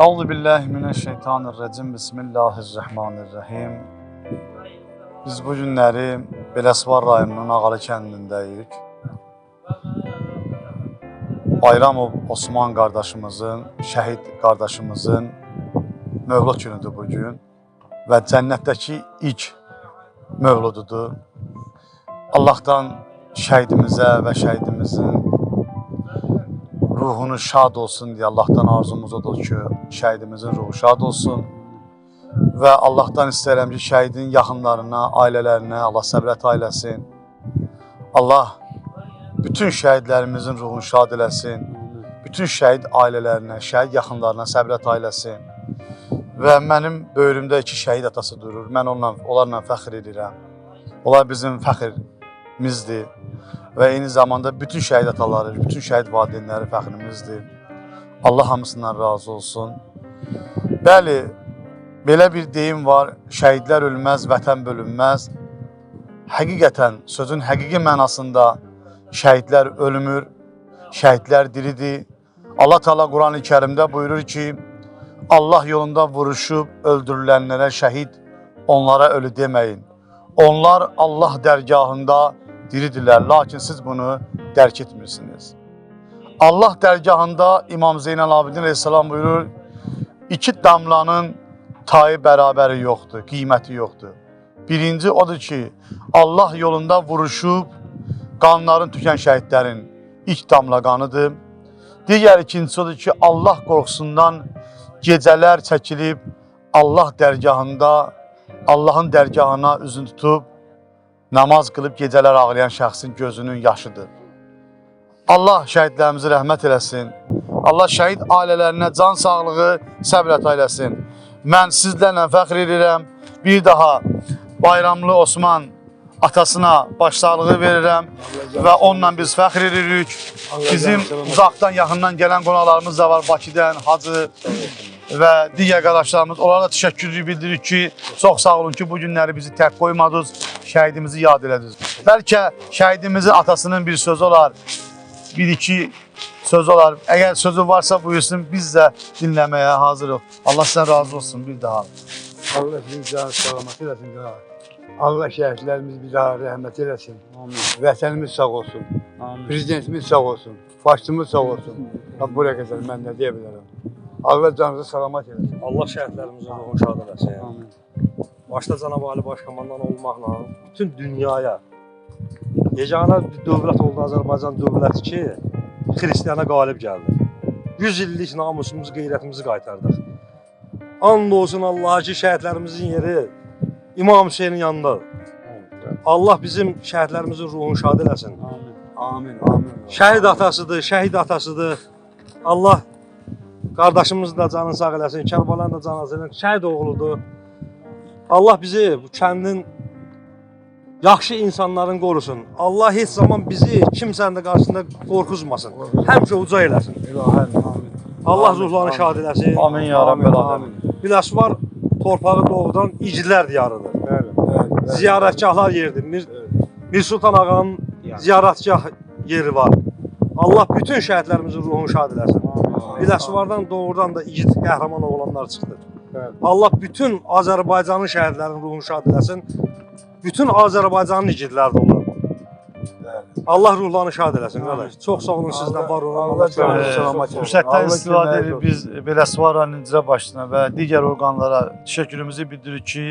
Euzu billahi mineşşeytanirracim. Bismillahirrahmanirrahim. Biz bu günləri Beləsivar rayonunun Ağalı kəndindəyik. Bayramov Osman qardaşımızın, şəhid qardaşımızın mövlud günüdür bu gün və cənnətdəki ilk mövlududur. Allahdan şəhidimizə və şəhidimizin ruhunu şad olsun diye Allah'tan arzumuz odur ki şəhidimizin ruhu şad olsun. Və Allah'tan istəyirəm ki şəhidin yaxınlarına, ailələrinə Allah səbrət ailəsin. Allah bütün şəhidlərimizin ruhunu şad eləsin. Bütün şəhid ailələrinə, şəhid yaxınlarına səbrət ailəsin. Və mənim böyrümdə iki şəhid atası durur. Mən onunla, onlarla fəxr edirəm. Onlar bizim fəxrimizdir və eyni zamanda bütün şəhid ataları, bütün şəhid valideynləri fəxrimizdir. Allah hamısından razı olsun. Bəli, belə bir deyim var, şəhidlər ölməz, vətən bölünməz. Həqiqətən sözün həqiqi mənasında şəhidlər ölmür, şəhidlər diridir. Allah Teala Qurani Kərimdə buyurur ki, Allah yolunda vuruşub öldürülənlərə şəhid, onlara ölü deməyin. Onlar Allah dərgahında diridirlər, lakin siz bunu dərk etmirsiniz. Allah dərgahında İmam Zeynəl Abidin Aleyhisselam buyurur, iki damlanın tayı bərabəri yoxdur, qiyməti yoxdur. Birinci odur ki, Allah yolunda vuruşub qanların tükən şəhidlərin ilk damla qanıdır. Digər ikincisi odur ki, Allah qorxusundan gecələr çəkilib Allah dərgahında, Allahın dərgahına üzün tutub namaz qılıb gecələr ağlayan şəxsin gözünün yaşıdır. Allah şəhidlərimizi rəhmət eləsin. Allah şəhid ailələrinə can sağlığı, səbrət eləsin. Mən sizlərlə fəxr edirəm. Bir daha Bayramlı Osman atasına başsağlığı verirəm və onunla biz fəxr edirik. Bizim uzaqdan, yaxından gələn qonaqlarımız da var Bakıdan, Hacı və digər qardaşlarımız. Onlara da təşəkkür bildiririk ki, çox sağ olun ki, bu günləri bizi tək qoymadınız, şəhidimizi yad elədiniz. Bəlkə şəhidimizin atasının bir sözü olar, bir iki sözü olar. Əgər sözü varsa buyursun, biz də dinləməyə hazırıq. Allah sizdən razı olsun bir daha. Allah sizi daha salamat eləsin. Allah şəhidlərimiz bir daha rəhmət eləsin. Amin. Vətənimiz sağ olsun. Amin. Prezidentimiz sağ olsun. Başçımız sağ olsun. Buraya qədər mən nə deyə bilərəm. Allah canınızı salamat eləsin. Allah şəhidlərimizin ruhunu şad eləsin. Amin. Başda Cənab Ali Başkomandan olmaqla bütün dünyaya yeganə dövlət oldu Azərbaycan dövləti ki, xristiyana qalib gəldi. 100 illik namusumuzu, qeyrətimizi qaytardıq. And olsun Allaha ki, şəhidlərimizin yeri İmam Hüseynin yanındadır. Allah bizim şəhidlərimizin ruhunu şad eləsin. Amin. Amin. Amin. Şəhid atasıdır, şəhid atasıdır. Allah qardaşımız da canını sağ eləsin, Kərbalanın da canını sağ eləsin. Şəhid oğludur. Allah bizi bu kəndin yaxşı insanların qorusun. Allah heç zaman bizi kimsənin də qarşısında qorxuzmasın. Həmişə uca eləsin. Amin. Allah Amin, ruhlarını amin. şad eləsin. Amin ya Rabbel alemin. Biləşvar torpağı doğudan igidlər diyarıdır. Bəli. bəli. Ziyarətgahlar yeridir. Mir, Mir Sultan Ağanın ziyarətgah yeri var. Allah bütün şəhidlərimizin ruhunu şad eləsin. Biləsuvardan doğrudan da igid qəhrəman oğlanlar çıxdı. Allah bütün Azərbaycanın şəhidlərinin ruhunu şad eləsin. Bütün Azərbaycanın igidləri də. Allah ruhlarını şad eləsin qardaş. Çox sağ olun sizdən var olun. Allah canınızı salamat eləsin. Fürsətdən istifadə edib biz Beləsivaranın icra başçısına və digər orqanlara təşəkkürümüzü bildiririk ki,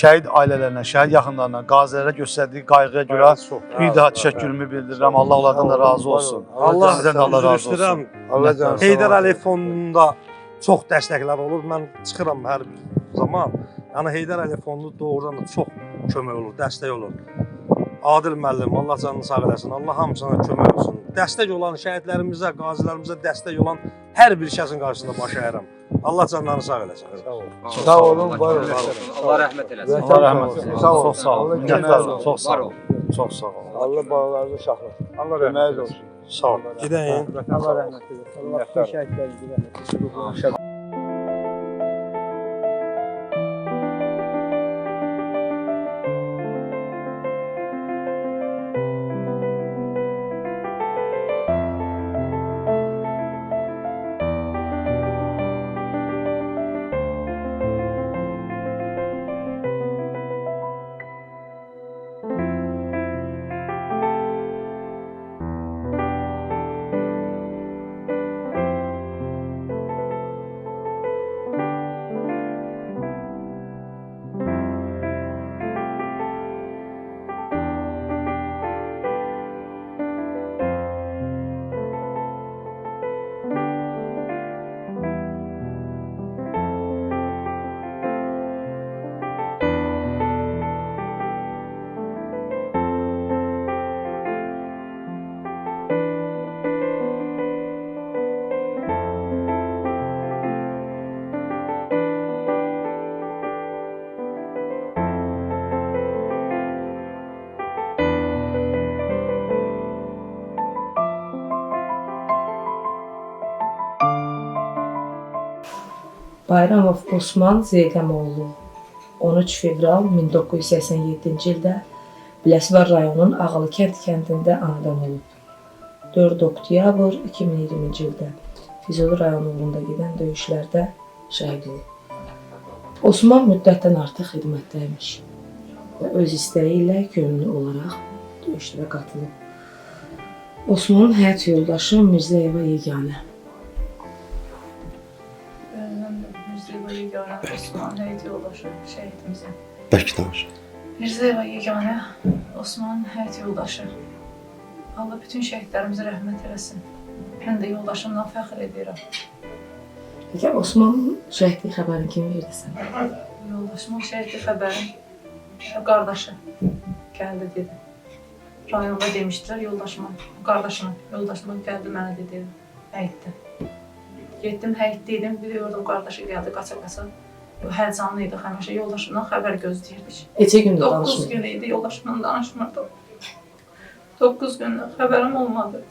şəhid ailələrinə, şəhid yaxınlarına, qazilərə göstərdiyi qayğıya görə bir daha təşəkkürümü bildirirəm. Allah onlardan da razı olsun. Allah Sizdən də Allah razı olsun. Allah canınızı Heydər Əliyev fondunda çox dəstəklər olur. Mən çıxıram hər zaman. Yəni Heydər Əliyev fondu doğrudan da çox kömək olur, dəstək olur. Adil müəllim, Allah canını sağ eləsin. Allah hamısına kömək olsun. Dəstək olan şəhidlərimizə, qazilərimizə dəstək olan hər bir şəxsin qarşısında baş əyirəm. Allah canlarını sağ eləsin. Sağ olun. Sağ olun, var olun. Allah rəhmət eləsin. Allah rəhmət eləsin. Sağ olun. Çox sağ olun. Çox sağ olun. Çox sağ olun. Allah bağlarınızı saxlasın. Allah köməyiniz olsun. Sağ olun. Gedəyim. Allah rəhmət eləsin. Allah şəhidlərimizə rəhmət eləsin. Bayramov Osman Zeygəmoğlu 13 fevral 1987-ci ildə Biləsuvar rayonunun Ağılı kənd kəndində anadan olub. 4 oktyabr 2020-ci ildə Füzuli rayonu uğrunda gedən döyüşlərdə şəhid olub. Osman müddətdən artıq xidmətdəymiş və öz istəyi ilə könüllü olaraq döyüşlərə qatılıb. Osmanın həyat yoldaşı Mirzəyeva Yeganə. Yoldaşı şəhidimizin. Bəlkə danış. Mirzəyeva Yeganə Osmanın həyat yoldaşı. Allah bütün şəhidlərimizə rəhmət eləsin. Mən də yoldaşımla fəxr edirəm. Peki Osmanın şəhidlik xəbərini kim verdi sənə? Yoldaşımın şəhidlik xəbərin qardaşı gəldi dedi. Rayonda demişdilər yoldaşıma, qardaşıma, yoldaşıma gəldi mənə dedi, həyətdə. Getdim həyətdəydim, bir də gördüm qardaşı gəldi qaça-qaça. Həyəcanlı idi həmişə yoldaşımdan xəbər gözləyirdik. Neçə gündür 9 danışmır? gün idi yoldaşımla danışmırdım. 9 gündən xəbərim olmadı.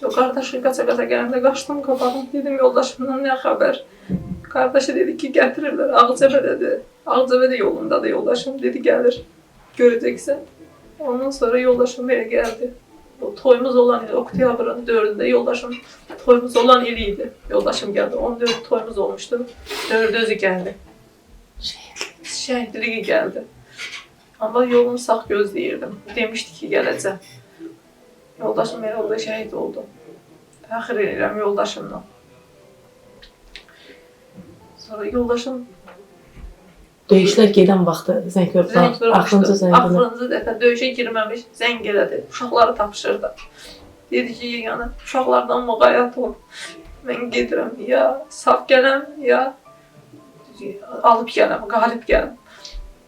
Yo, qardaşı qaça-qaça gələndə qaçdım qabağım, dedim yoldaşımdan nə xəbər? Qardaşı dedi ki, gətirirlər Ağcəbədədir. Ağcəbədə yolundadır yoldaşım, dedi gəlir. Görəcəksən. Ondan sonra yoldaşım belə gəldi. O toyumuz olan il, oktyabrın 4-də yoldaşım toyumuz olan il idi. Yoldaşım gəldi. 14 toyumuz olmuşdu. 4 özü gəldi. Şəhidliyi gəldi. Amma yolumu sağ gözləyirdim. Demişdi ki, gələcəm. Yoldaşım elə oldu, şəhid oldu. Fəxr edirəm yoldaşımla. Sonra yoldaşım Döyüşlər gedən vaxtı zəng vurdu. Axırıncı vurmuşdu. zəng. Axırıncı dəfə döyüşə girməmiş zəng elədi. Uşaqları tapşırdı. Dedi ki, yeganə uşaqlardan müğayət ol. Mən gedirəm ya sağ gələm ya gələm, qalib gələm.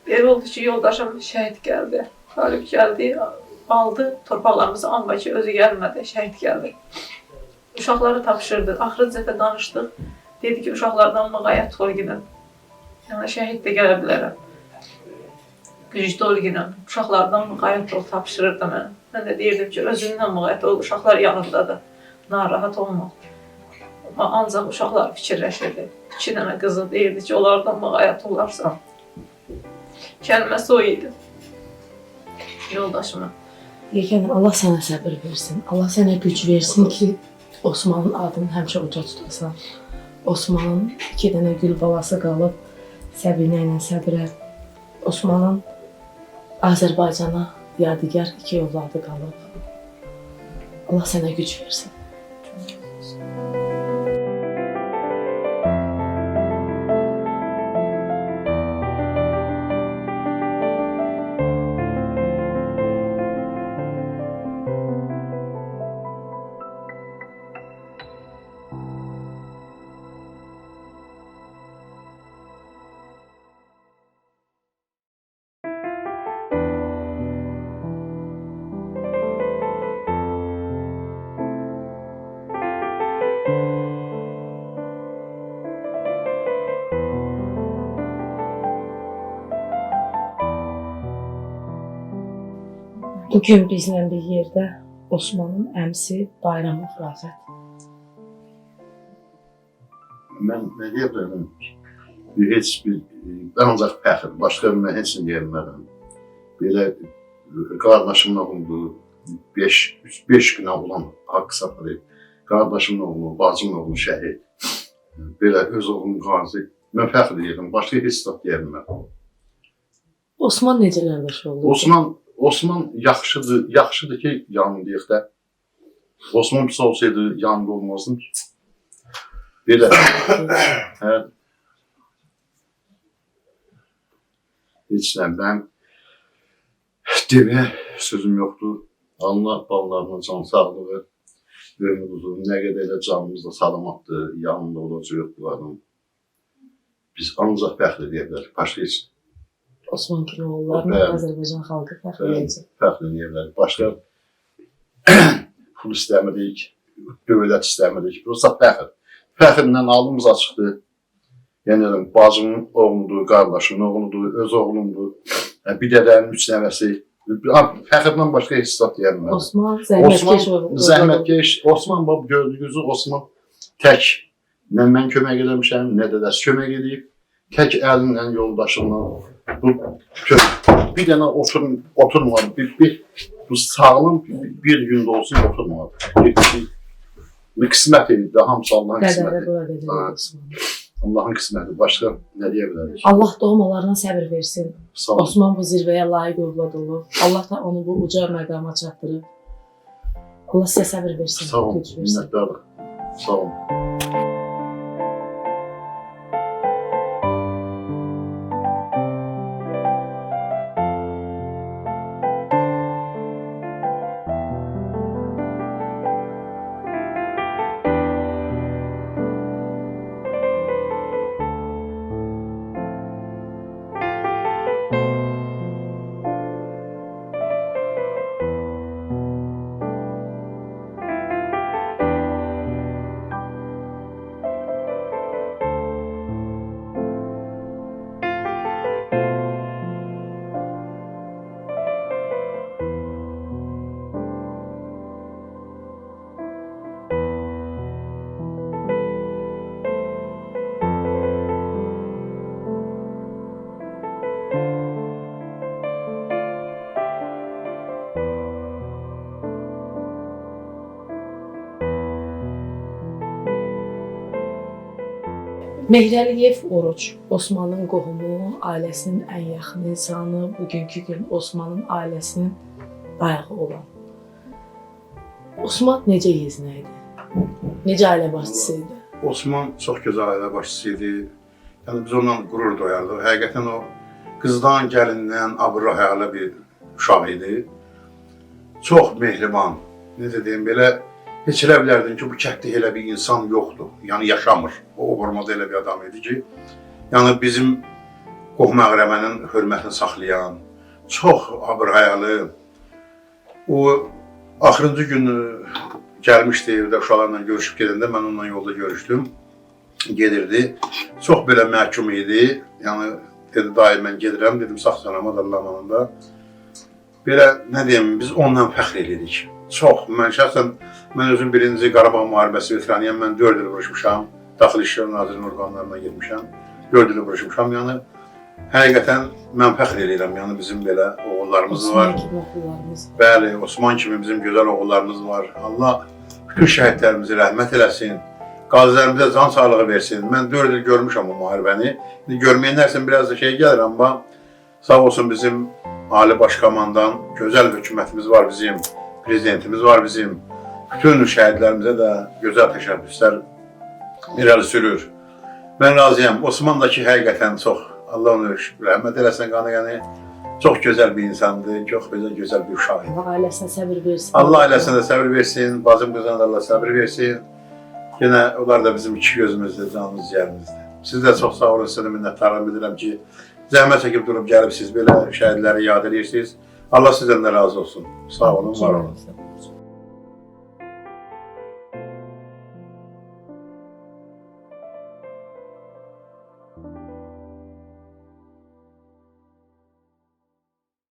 Belə oldu ki, yoldaşım şəhid gəldi. Qalib gəldi, aldı torpaqlarımızı amma ki, özü gəlmədi, şəhid gəldi. Uşaqları tapşırdı. Axırıncı dəfə danışdıq. Dedi ki, uşaqlardan müğayət ol gedin. Yəni şəhid də gələ bilərəm. Güclü ol gedin. Uşaqlardan müğayət ol tapşırırdı mənə. Mən də deyirdim ki, özündən müğayət ol, uşaqlar yanındadır. Narahat olma. Ancaq uşaqlar fikirləşirdi. İki dənə qızı deyirdi ki, onlardan müğayət olarsan. Kəlməsi o idi. Yoldaşıma. Yeganə Allah sənə səbir versin. Allah sənə güc versin ki, Osmanın adını həmişə uca tutasan. Osmanın iki dənə gül balası qalıb, Səbinə ilə Səbirə. Osmanın Azərbaycana yadigar iki övladı qalıb. Allah sənə güc versin. Bugün bizlə bir yerdə Osmanın əmsi Bayramov Rafət. Mən nə deyə bilərəm? Bir heç bir mən ancaq fəxr, başqa mən heç nə deyə bilmərəm. Belə e, qardaşımla oldu 5 3 5 günə olan haqq səfəri. Qardaşımla oğlu, bacımla oğlu şəhid. Belə öz oğlum qazi. Mən fəxr edirəm. Başqa heç nə deyə bilmərəm. Osman necə qardaş oldu? Osman Osman yaxşıdır, yaxşıdır ki, yanındayıq da. Osman pis olsaydı yanında olmazdım ki. Belə hə heç nə mən deməyə sözüm yoxdur. Allah ballarına can sağlığı, ömür uzun, nə qədər də canımız da salamatdır, yanında olacaq bunların. Biz ancaq fəxr edə bilərik, başqa heç nə. Osman Kinoğullarını Bəli. Azərbaycan xalqı fəxr edəcək. fəxr edə bilərik. Başqa pul istəmirik, dövlət istəmirik. Prosta fəxr. Fəxrlə alnımız açıqdır. Yəni bacımın oğludur, qardaşımın oğludur, öz oğlumdur. Yəni, bir dədənin üç nəvəsi. Fəxrdən başqa heç zat deyə bilmərəm. Osman zəhmətkeş Osman zəhmətkeş, Osman bab gördüyünüz Osman tək Nə mən kömək eləmişəm, nə də dəs kömək edib. Tək əlimlə yoldaşımla bu bir dənə otur oturmadı. Bir, bir bu sağlam bir, bir gündə olsun oturmadı. Bir, bir, bir qismət idi, də hamısı Allahın. Osman. Allahın qisməti. Başqa nə deyə bilərik? Allah doğmalarına səbir versin. Sağ olun. Osman bu zirvəyə layiq övlad olub. Allah da onu bu uca məqama çatdırıb. Allah sizə səbir versin. Sağ olun. Minnətdarıq. Sağ olun. Mehrəliyev Oruc, Osmanın qohumu, ailəsinin ən yaxın insanı, bugünkü gün Osmanın ailəsinin dayağı olan. Osman necə yeznə idi? Necə ailə başçısı idi? Osman çox gözəl ailə başçısı idi. Yəni biz ondan qürur duyardıq. Həqiqətən o qızdan, gəlindən abırlı həyalı bir uşaq idi. Çox mehriban. Necə deyim, belə heç elə bilərdin ki, bu kənddə elə bir insan yoxdur. Yəni yaşamır. O formada elə bir adam idi ki, yəni bizim qohum əqrəbənin hörmətini saxlayan, çox abır həyalı. O axırıncı günü gəlmişdi evdə uşaqlarla görüşüb gedəndə mən onunla yolda görüşdüm. Gedirdi. Çox belə məhkum idi. Yəni dedi dayı mən gedirəm dedim sağ salamat Allahın amanında. Belə nə deyim biz onunla fəxr edirik. Çox. Mən şəxsən mən özüm birinci Qarabağ müharibəsi veteranıyam. Mən 4 il vuruşmuşam. Daxili İşlər Nazirinin orqanlarına getmişəm. 4 il vuruşmuşam. Yəni həqiqətən mən fəxr edirəm. Yəni bizim belə oğullarımız var. Osman kimi oğullarımız var. Bəli, Osman kimi bizim gözəl oğullarımız var. Allah bütün şəhidlərimizi rəhmət eləsin. Qazilərimizə can sağlığı versin. Mən 4 il görmüşəm o müharibəni. İndi görməyənlərsən biraz da şey gəlir amma sağ olsun bizim Ali Baş Komandan gözəl hökumətimiz var bizim, prezidentimiz var bizim. Bütün şəhidlərimizə də gözəl təşəbbüslər irəli sürür. Mən razıyam. Osman da ki həqiqətən çox Allah onu rəhmət eləsin qanı qanı. Çox gözəl bir insandı, çox belə gözəl bir uşaq idi. Allah ailəsinə səbir versin. Allah ailəsinə də səbir versin, bacım qızına da Allah səbir versin. Yenə onlar da bizim iki gözümüzdür, canımız ciyərimizdir. Siz də çox sağ olun, sizə də minnətdarlıq bildirirəm ki, zəhmət çəkib durub gəlib siz belə şəhidləri yad edirsiniz. Allah sizdən də razı olsun. Sağ olun, var olun.